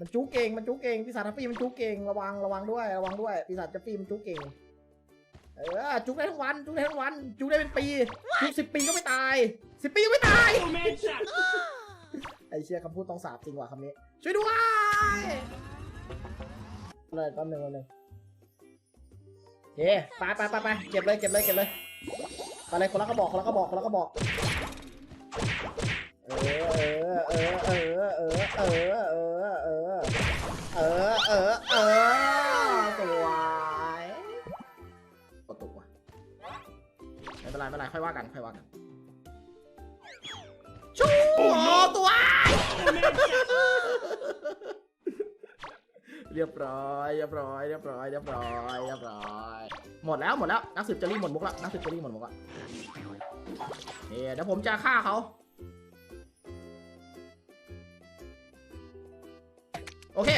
มันจู้เก่งมันจู้เก่งปีศาจทัฟฟี่มันจู้เก่งระวังระวังด้วยระวังด้วยปีศาจทัฟฟี่มันจู้เก่งเออจุกได้ทั้งวันจุกได้ทั้งวัน จุกได้เป็นปีจุกสิบปีก็ไม่ตายสิบปีก็ไม่ตายไอเชี่ยคำพูดต้องสาบจริงว่ะคำนี้ ช่วยด้วยเลยแป๊บนึงแป๊บนึงเฮ้ไปไปไปไปเก็บเลยเก็บเลยเก็บเลยไปเลยคนละก็บอกคนละก็บอกคนละก็บอก เออเออเออเออเออเออเออเออเออเออสวยกระตุกว่ะไม่เป็นไรไม่เป็นไรค่อยว่ากันค่อยว่ากันชูโอ้ตัวเรียบร้อยเรียบร้อยเรียบร้อยเรียบร้อยเรียบร้อยหมดแล้วหมดแล้วนักสืบจะรีบหมดมุกแล้วนักสืบจะรีบหมดมุกแล้วนี่เดี๋ยวผมจะฆ่าเขา โอเค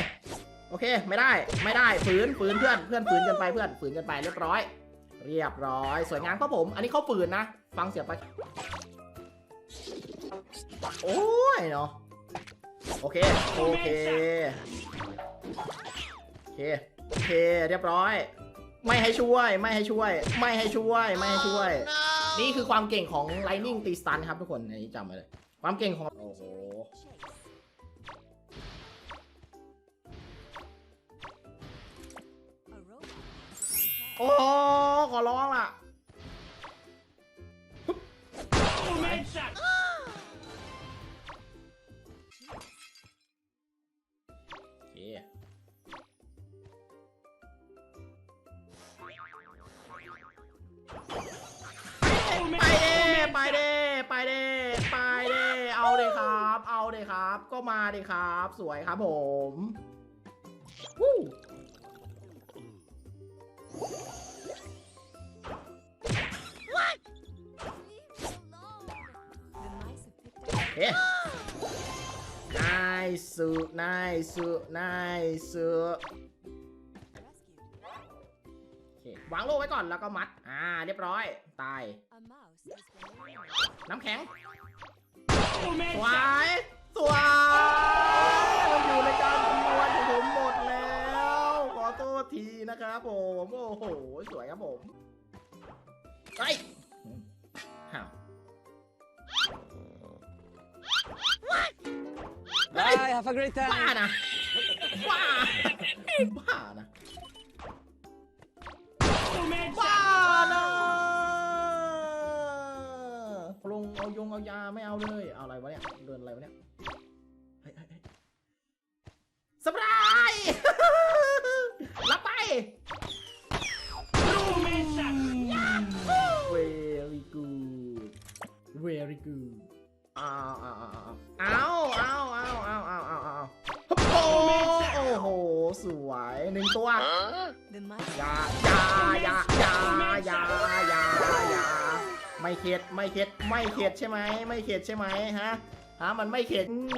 โอเค ไม่ได้ ไม่ได้ ฝืน ฝืนเพื่อน เพื่อนฝืนกันไปเพื่อน ฝืนกันไปเรียบร้อย เรียบร้อย สวยงามครับผม อันนี้เขาฝืนนะ ฟังเสียงไป โอ้ยเนาะ โอเค โอเค โอเค โอเค เรียบร้อย ไม่ให้ช่วย ไม่ให้ช่วย ไม่ให้ช่วย ไม่ให้ช่วย นี่คือความเก่งของ Lightning ตีสตันครับทุกคนอันนี้จำไว้เลย ความเก่งของ โอ้โห โอ้ขอร้องล่ะโอเคไปเด้ไปเด้ไปเด้ไปเด้เอาเลยครับ เอาเลยครับ ก็มาเลยครับ สวยครับผมวู้ เฮ้นายสุนายสุนายสุโอเควางโล่ไว้ก่อนแล้วก็มัด อ่า เรียบร้อย ตาย น้ำแข็งสวย ทษทีนะครับผมโอ้โหสวยครับผมเฮ้ยห่าว Bye, have a great บ้า time. นะบ้าบ้านะบ้านะลงเอายงเอายาไม่เอาเลยเอาอะไรวะเนี่ยเดินอะไรวะเนี่ยเฮ้ยเฮ้ยเฮ้ยสบาย very good อ้าวอ้าวอ้าวอ้าวอ้าวอ้าวอ้าวอ้าวอ้าวโอ้โอ้โหสวยหนึ่งตัวอยาอยาอยาอยาอยาอยาอยาไม่เข็ดไม่เข็ดไม่เข็ดใช่ไหมไม่เข็ดใช่ไหมฮะฮะมันไม่เข็ดอืม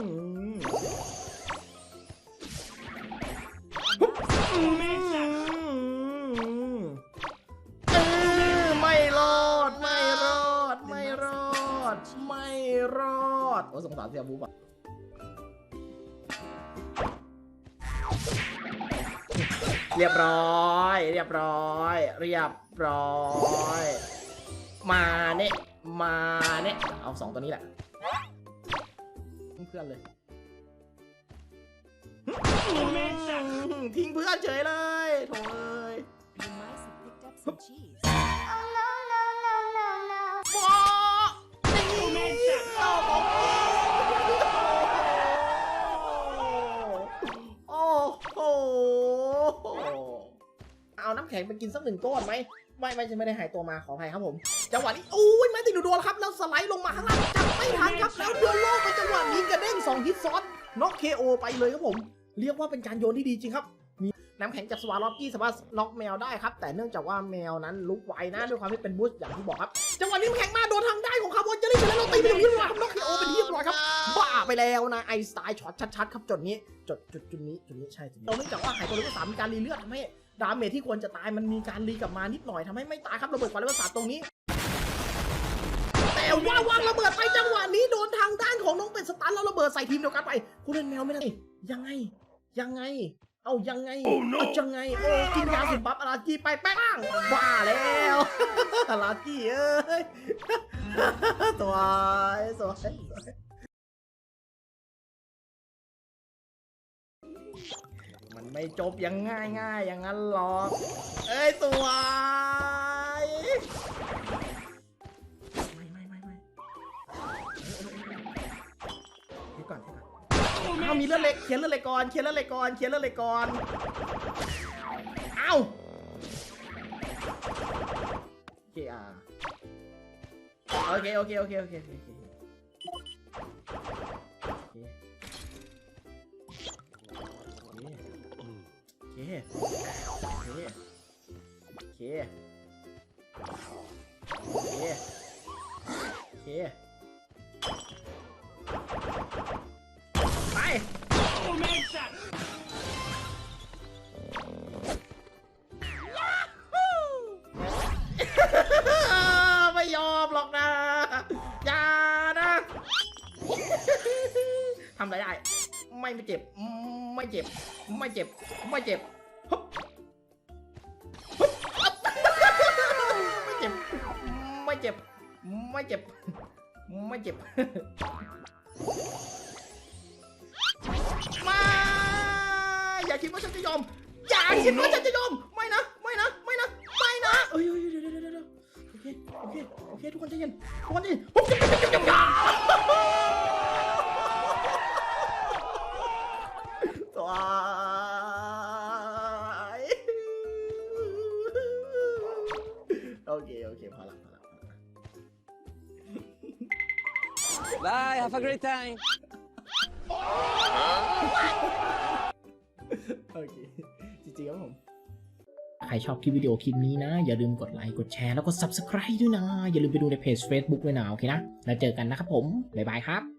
อืม ดโอ้สงสารเสียบูบอะเรียบร้อย เรียบร้อย เรียบร้อย มาเนี่ยมาเนี่ยเอาสองตัวนี้แหละทิ้งเพื่อนเลยทิ้งเพื่อนเฉยเลยโถ่เอ้ยำแข็งไปกินสักหนึ่งก้อนไหมไม่ไม่ใช่ไม่ได้หายตัวมาขออภัยครับผม จังหวะนี้อุ้ยไม่ติดดูโดนครับแล้วสไลด์ลงมาข้างล่างจับไม่ทันครับแล้วโยนโลกไปจังหวะนี้กระเด้งสองฮิตซ้อนน็อกเคโอไปเลยครับผม เรียกว่าเป็นการโยนที่ดีจริงครับมีน้ำแข็งจากสวาล็อกกี้สามารถล็อกแมวได้ครับ แต่เนื่องจากว่าแมวนั้นลุกไวนะด้วยความที่เป็นบูสต์อย่างที่บอกครับ จังหวะนี้น้ำแข็งมาโดนทางได้ของคาร์บอนเจอรี่ไปแล้วเราตีไปตรงนี้เรียบร้อยครับน็อกเคโอเป็นที่เรียบร้อยครับบ้าไปแล้วนะไอสไตล์ช็อตชัดๆครับจุดนี้จุดจุดจุดนี้จุดนี้ใช่จุดนี้เราเนื่องจากว่าหายตัวเลเวลสามมีการรีเลือดทำให้ ดาเมจที่ควรจะตายมันมีการรีกลับมานิดหน่อยทำให้ไม่ตายครับระเบิดควันและประสาทตรงนี้ แต่ว่าวางระเบิดไปจังหวะนี้โดนทางด้านของน้องเป็ดสตาร์แล้วระเบิดใส่ทีมเดียวกันไปคุณเล่นแมวไม่ได้ยังไง ยังไง เอายังไง oh, เอายังไงโอ้กินยาสุดบับอาราจีไปแป้งบ้าแล้วอาราจีเอ้ยสวยสวย ไม่จบยังง่ายง่ายอย่างนั้นหรอก เอ้ยสวยไม่ไม่ไม่ไม่เดี๋ยก่อนเดี๋ยก่อนเอามีเลือดเล็กเขียนเลือดเล็กก่อนเขียนเลือดเล็กก่อนเขียนเลือดเล็กก่อนเอาเคอาโอเคโอเคโอเคโอเคโอเค โอเคโอเคโอเคโอเคไปไม่ยอมหรอกนะ อย่านะทำอะไรได้ ไม่ไม่เจ็บ ไม่เจ็บ ไม่เจ็บ ไม่เจ็บ เจ็บ ไม่เจ็บ ไม่เจ็บ มา อย่าคิดว่าฉันจะยอม อย่าคิดว่าฉันจะยอม ไม่นะ ไม่นะ ไม่นะ ไม่นะ เอ้ยเอ้ยเดี๋ยวเดี๋ยวเดี๋ยวเดี๋ยวโอเค โอเค โอเค ทุกคนใจเย็น ทุกคนใจเย็นปุ๊บปุ๊บ Bye, have a great time. โอเค จริงๆครับผม ใครชอบคลิปวิดีโอคลิปนี้นะ อย่าลืมกดไลค์ กดแชร์ แล้วก็ Subscribe ด้วยนะ อย่าลืมไปดูในเพจ Facebook ด้วยนะ โอเคนะ แล้วเจอกันนะครับผม บ๊ายบายครับ